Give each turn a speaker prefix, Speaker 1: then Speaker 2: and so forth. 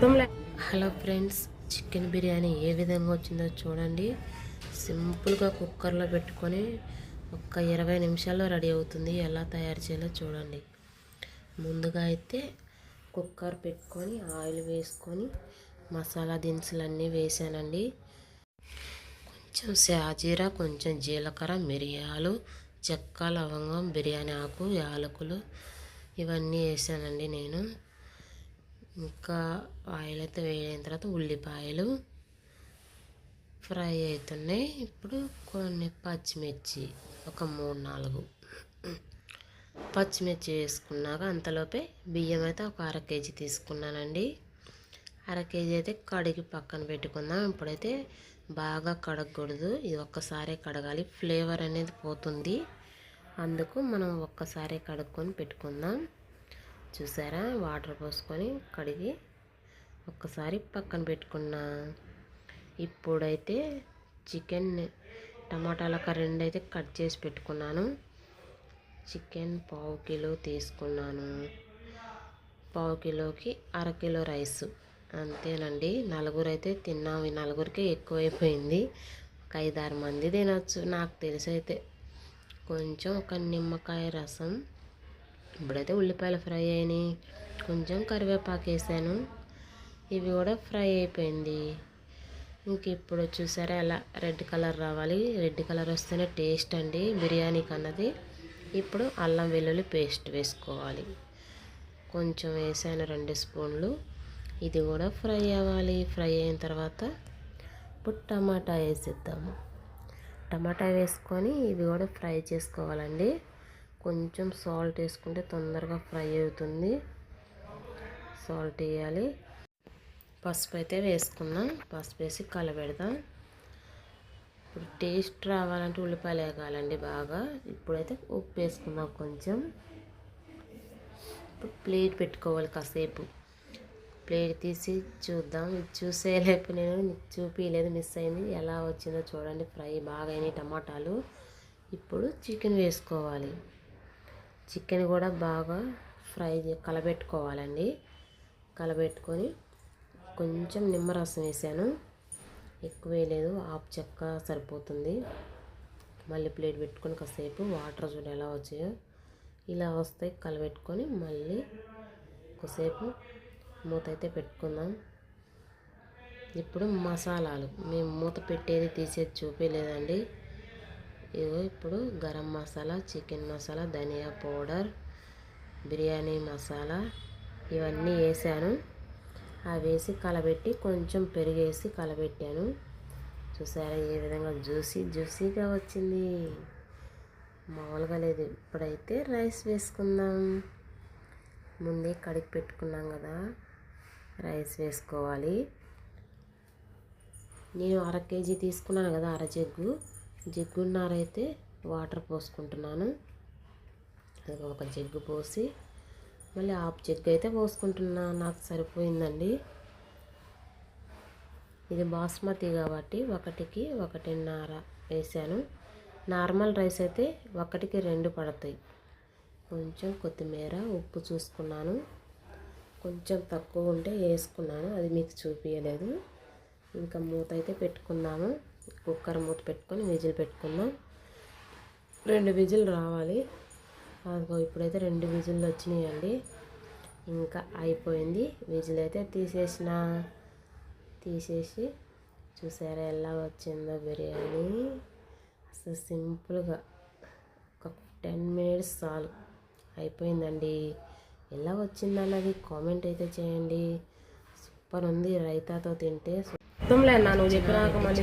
Speaker 1: Hello friends chicken biryani ఏ విధంగా వచ్చిందో చూడండి. సింపుల్గా కుక్కర్లో పెట్టుకొని ఒక ఇరవై నిమిషాల్లో రెడీ అవుతుంది. ఎలా తయారు చేయాలో చూడండి. ముందుగా అయితే కుక్కర్ పెట్టుకొని ఆయిల్ వేసుకొని మసాలా దినుసులు అన్నీ వేసానండి. కొంచెం సాజీరా కొంచెం జీలకర్ర మిరియాలు చెక్క లవంగం బిర్యానీ ఆకు యాలకులు ఇవన్నీ వేసానండి నేను. ముక్క ఆయిల్ అయితే వేయైన తర్వాత ఉల్లిపాయలు ఫ్రై అవుతున్నాయి. ఇప్పుడు కొన్ని పచ్చిమిర్చి ఒక మూడు నాలుగు. పచ్చిమిర్చి వేసుకున్నాక అంతలోపే బియ్యం అయితే ఒక అర కేజీ తీసుకున్నానండి. అర కేజీ అయితే కడిగి పక్కన పెట్టుకుందాం. ఇప్పుడైతే బాగా కడగకూడదు. ఇది ఒక్కసారే కడగాలి. ఫ్లేవర్ అనేది పోతుంది. అందుకు మనం ఒక్కసారే కడుక్కొని పెట్టుకుందాం. చూసారా? వాటర్ పోసుకొని కడిగి ఒక్కసారి పక్కన పెట్టుకున్నా. ఇప్పుడైతే చికెన్ టమాటాల రెండు అయితే కట్ చేసి పెట్టుకున్నాను. చికెన్ పావు కిలో తీసుకున్నాను. పావు కిలోకి అరకిలో రైస్. అంతేనండి. నలుగురు అయితే తిన్నాం. ఈ నలుగురికి ఎక్కువైపోయింది. ఒక ఐదారు మంది తినొచ్చు. నాకు తెలిసి అయితే కొంచెం ఒక నిమ్మకాయ రసం ఇప్పుడైతే ఉల్లిపాయలు ఫ్రై అయినాయి. కొంచెం కరివేపాకు వేసాను. ఇవి కూడా ఫ్రై అయిపోయింది. ఇంక ఇప్పుడు చూసారా ఎలా రెడ్ కలర్ రావాలి. రెడ్ కలర్ వస్తేనే టేస్ట్ అండి బిర్యానీకి అన్నది ఇప్పుడు అల్లం వెల్లుల్లి పేస్ట్ వేసుకోవాలి. కొంచెం వేసాను రెండు స్పూన్లు. ఇది కూడా ఫ్రై అవ్వాలి. ఫ్రై అయిన తర్వాత ఇప్పుడు టమాటా వేసేద్దాము. టమాటా వేసుకొని ఇవి కూడా ఫ్రై చేసుకోవాలండి. కొంచెం సాల్ట్ వేసుకుంటే తొందరగా ఫ్రై అవుతుంది. సాల్ట్ వేయాలి. పసుపు అయితే వేసుకున్నాం. పసుపు వేసి కలబెడదాం. ఇప్పుడు టేస్ట్ రావాలంటే ఉల్లిపాయలు వేగాలండి బాగా. ఇప్పుడైతే ఉప్పు వేసుకుందాం కొంచెం. ఇప్పుడు ప్లేట్ పెట్టుకోవాలి కాసేపు. ప్లేట్ తీసి చూద్దాం. ఇది చూసేలేపు నేను చూపించలేదు మిస్ అయింది. ఎలా వచ్చిందో చూడండి. ఫ్రై బాగా అయినాయి టమాటాలు. ఇప్పుడు చికెన్ వేసుకోవాలి. చికెన్ కూడా బాగా ఫ్రై కలబెట్టుకోవాలండి. కలబెట్టుకొని కొంచెం నిమ్మరసం వేసాను. ఎక్కువ వేయలేదు ఆపు చెక్క సరిపోతుంది. మళ్ళీ ప్లేట్ పెట్టుకొని కాసేపు వాటర్ చూడ ఎలా వచ్చాయో. ఇలా వస్తాయి కలబెట్టుకొని మళ్ళీ కొద్దిసేపు మూత అయితే పెట్టుకుందాం. ఇప్పుడు మసాలాలు మేము మూత పెట్టేది తీసేది చూపించలేదండి ఇగో ఇప్పుడు గరం మసాలా చికెన్ మసాలా ధనియా పౌడర్ బిర్యానీ మసాలా ఇవన్నీ వేసాను. అవి వేసి కలబెట్టి కొంచెం పెరిగేసి కలబెట్టాను. చూసారా ఏ విధంగా జ్యూసీ జ్యూసీగా వచ్చింది. మామూలుగా లేదు. ఇప్పుడైతే రైస్ వేసుకుందాం. ముందే కడిగి పెట్టుకున్నాం కదా. రైస్ వేసుకోవాలి. నేను అర కేజీ తీసుకున్నాను కదా అరజగ్గు జగ్గున్నారైతే వాటర్ పోసుకుంటున్నాను. అది ఒక జగ్గు పోసి మళ్ళీ ఆఫ్ జగ్గు అయితే పోసుకుంటున్నా నాకు సరిపోయిందండి. ఇది బాస్మతి కాబట్టి ఒకటికి ఒకటిన్నర వేసాను. నార్మల్ రైస్ అయితే ఒకటికి రెండు పడతాయి. కొంచెం కొత్తిమీర ఉప్పు చూసుకున్నాను. కొంచెం తక్కువ ఉంటే వేసుకున్నాను అది మీకు చూపించలేదు ఇంకా మూత అయితే పెట్టుకున్నాము కుక్కర్ మూత పెట్టుకొని విజిల్ పెట్టుకుందాం. రెండు విజిల్ రావాలి. అదిగో ఇప్పుడైతే రెండు విజిల్లు వచ్చినాయండి. ఇంకా అయిపోయింది. విజిల్ అయితే తీసేసిన తీసేసి చూసారా ఎలా వచ్చిందో బిర్యానీ. అసలు సింపుల్గా ఒక టెన్ మినిట్స్ చాలు. అయిపోయిందండి. ఎలా వచ్చిందన్నది కామెంట్ అయితే చేయండి. సూపర్ ఉంది. రైతాతో తింటే
Speaker 2: మొత్తంలే నువ్వు చెప్పినాక మళ్ళీ